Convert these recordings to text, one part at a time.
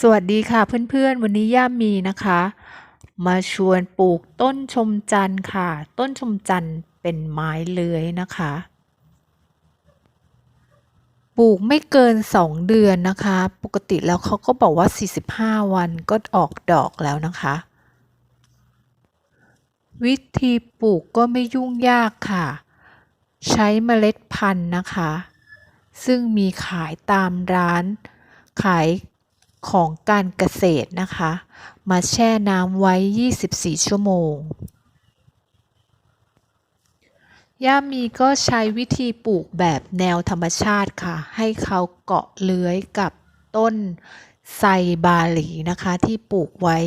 สวัสดีค่ะเพื่อนๆ วันนี้ย่ามีนะคะ มาชวนปลูกต้นชมจันทร์ค่ะ ต้นชมจันทร์เป็นไม้เลื้อยนะคะ ปลูกไม่เกิน 2 เดือนนะคะ ปกติแล้วเขาก็บอกว่า 45 วันก็ออกดอกแล้วนะคะ วิธีปลูกก็ไม่ยุ่งยากค่ะ ใช้เมล็ดพันธุ์นะคะ ซึ่งมีขายตามร้านขาย ของการเกษตรนะคะ มาแช่น้ำไว้ 24 ชั่วโมง ย่ามีก็ใช้วิธีปลูกแบบแนวธรรมชาติค่ะ ให้เขาเกาะเลื้อยกับต้นไทรบาหลีนะคะ ที่ปลูกไว้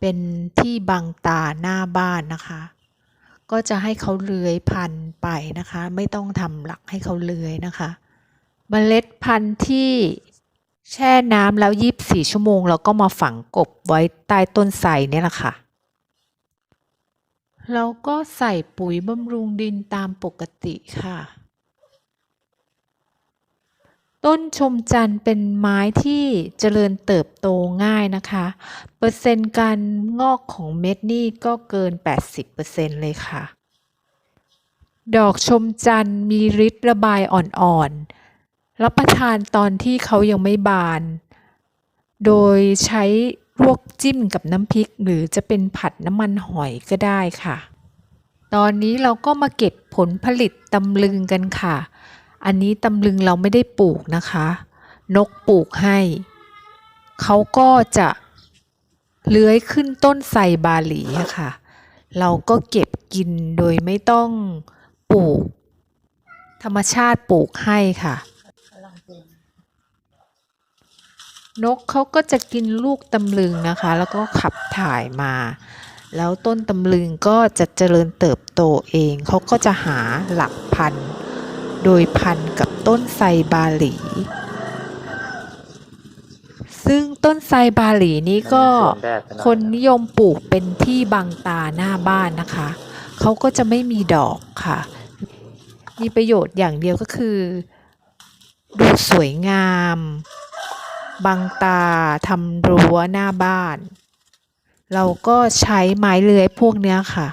เป็นที่บังตาหน้าบ้านนะคะ ก็จะให้เขาเลื้อยพันไปนะคะ ไม่ต้องทำหลักให้เขาเลื้อยนะคะเมล็ดพันธุ์ที่ แช่น้ำแล้ว24ชั่วโมง แล้วก็มาฝังกบไว้ใต้ต้นไทรเนี่ยแหละค่ะ แล้วก็ใส่ปุ๋ยบำรุงดินตามปกติค่ะ ต้นชมจันทร์เป็นไม้ที่เจริญเติบโตง่ายนะคะ เปอร์เซ็นต์การงอกของเม็ดนี่ก็เกิน 80%เลยค่ะ ดอกชมจันทร์มีฤทธิ์ระบายอ่อนๆ รับประทานตอนที่เขายังไม่บาน โดยใช้ลวกจิ้มกับน้ำพริก หรือจะเป็นผัดน้ำมันหอยก็ได้ค่ะ ตอนนี้เราก็มาเก็บผลผลิตตำลึงกันค่ะ อันนี้ตำลึงเราไม่ได้ปลูกนะคะ นกปลูกให้ เขาก็จะเลื้อยขึ้นต้นไทรบาหลีค่ะ เราก็เก็บกินโดยไม่ต้องปลูก ธรรมชาติปลูกให้ค่ะ นกเขาก็จะกินลูกตำลึงนะคะ แล้วก็ขับถ่ายมา แล้วต้นตำลึงก็จะเจริญเติบโตเอง เขาก็จะหาหลักพันโดยพันกับต้นไทรบาหลี ซึ่งต้นไทรบาหลีนี้ก็คนนิยมปลูกเป็นที่บังตาหน้าบ้านนะคะ เขาก็จะไม่มีดอกค่ะ มีประโยชน์อย่างเดียวก็คือ ดูสวยงาม บังตาทำรั้วหน้าบ้าน เราก็ใช้ไม้เลื้อยพวกเนี้ยค่ะ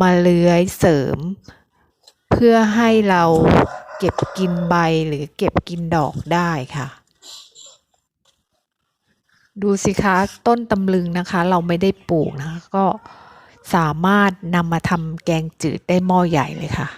มาเลื้อยเสริม เพื่อให้เราเก็บกินใบหรือเก็บกินดอกได้ค่ะ ดูสิคะต้นตำลึงนะคะ เราไม่ได้ปลูกนะคะก็สามารถนำมาทำแกงจืดได้หม้อใหญ่เลยค่ะ